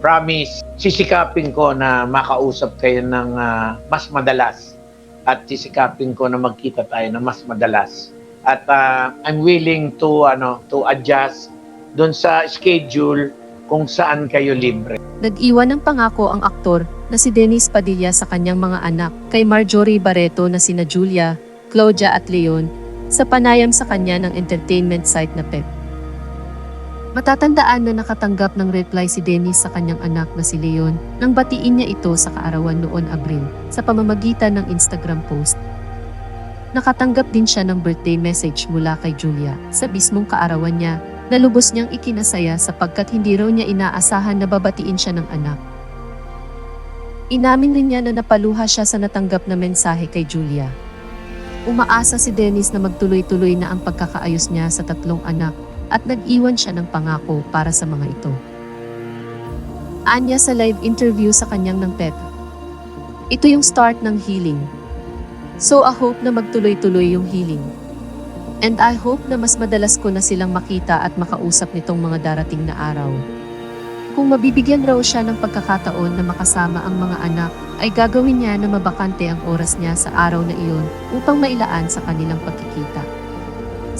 promise, sisikapin ko na makausap kayo ng ah, mas madalas at sisikapin ko na magkita tayo ng mas madalas. At ah, I'm willing to ano to adjust doon sa schedule kung saan kayo libre. Nag-iwan ng pangako ang aktor na si Dennis Padilla sa kanyang mga anak kay Marjorie Barreto na sina Julia, Claudia at Leon sa panayam sa kanya ng entertainment site na PEP. Matatandaan na nakatanggap ng reply si Dennis sa kanyang anak na si Leon nang batiin niya ito sa kaarawan noon Abril sa pamamagitan ng Instagram post. Nakatanggap din siya ng birthday message mula kay Julia sa mismong kaarawan niya na lubos niyang ikinasaya sapagkat hindi raw niya inaasahan na babatiin siya ng anak. Inamin rin niya na napaluha siya sa natanggap na mensahe kay Julia. Umaasa si Dennis na magtuloy-tuloy na ang pagkakaayos niya sa tatlong anak at nag-iwan siya ng pangako para sa mga ito. Anya sa live interview sa kanyang ng PEP. Ito yung start ng healing. So I hope na magtuloy-tuloy yung healing. And I hope na mas madalas ko na silang makita at makausap nitong mga darating na araw. Kung mabibigyan raw siya ng pagkakataon na makasama ang mga anak, ay gagawin niya na mabakante ang oras niya sa araw na iyon upang mailaan sa kanilang pagkikita.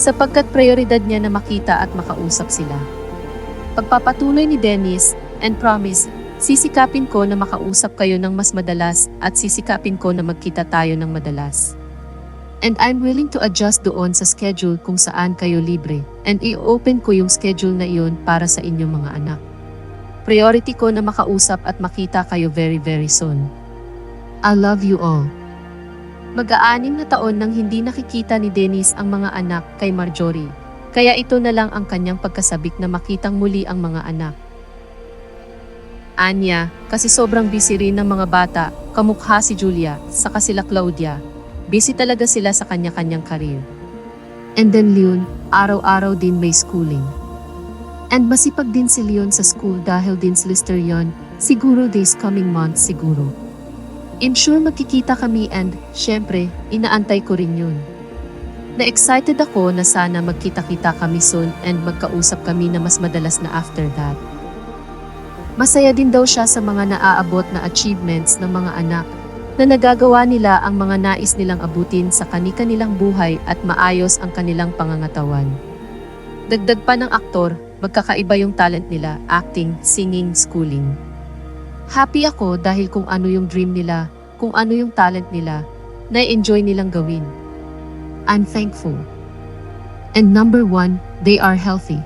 Sapagkat prioridad niya na makita at makausap sila. Pagpapatuloy ni Dennis, and promise, sisikapin ko na makausap kayo ng mas madalas at sisikapin ko na magkita tayo ng madalas. And I'm willing to adjust doon sa schedule kung saan kayo libre and i-open ko yung schedule na iyon para sa inyong mga anak. Priority ko na makausap at makita kayo very very soon. I love you all. Mag-aanim na taon nang hindi nakikita ni Dennis ang mga anak kay Marjorie. Kaya ito na lang ang kanyang pagkasabik na makitang muli ang mga anak. Anya, kasi sobrang busy rin ng mga bata, kamukha si Julia, saka sila Claudia. Busy talaga sila sa kanya-kanyang karir. And then Leon, araw-araw din may schooling. And masipag din si Leon sa school dahil din slister yon, siguro this coming month siguro. I'm sure magkikita kami and, syempre, inaantay ko rin yun. Na-excited ako na sana magkita-kita kami soon and magkausap kami na mas madalas na after that. Masaya din daw siya sa mga naaabot na achievements ng mga anak na nagagawa nila ang mga nais nilang abutin sa kani-kanilang buhay at maayos ang kanilang pangangatawan. Dagdag pa ng aktor, magkakaiba yung talent nila, acting, singing, schooling. Happy ako dahil kung ano yung dream nila, kung ano yung talent nila, na-enjoy nilang gawin. I'm thankful. And number one, they are healthy.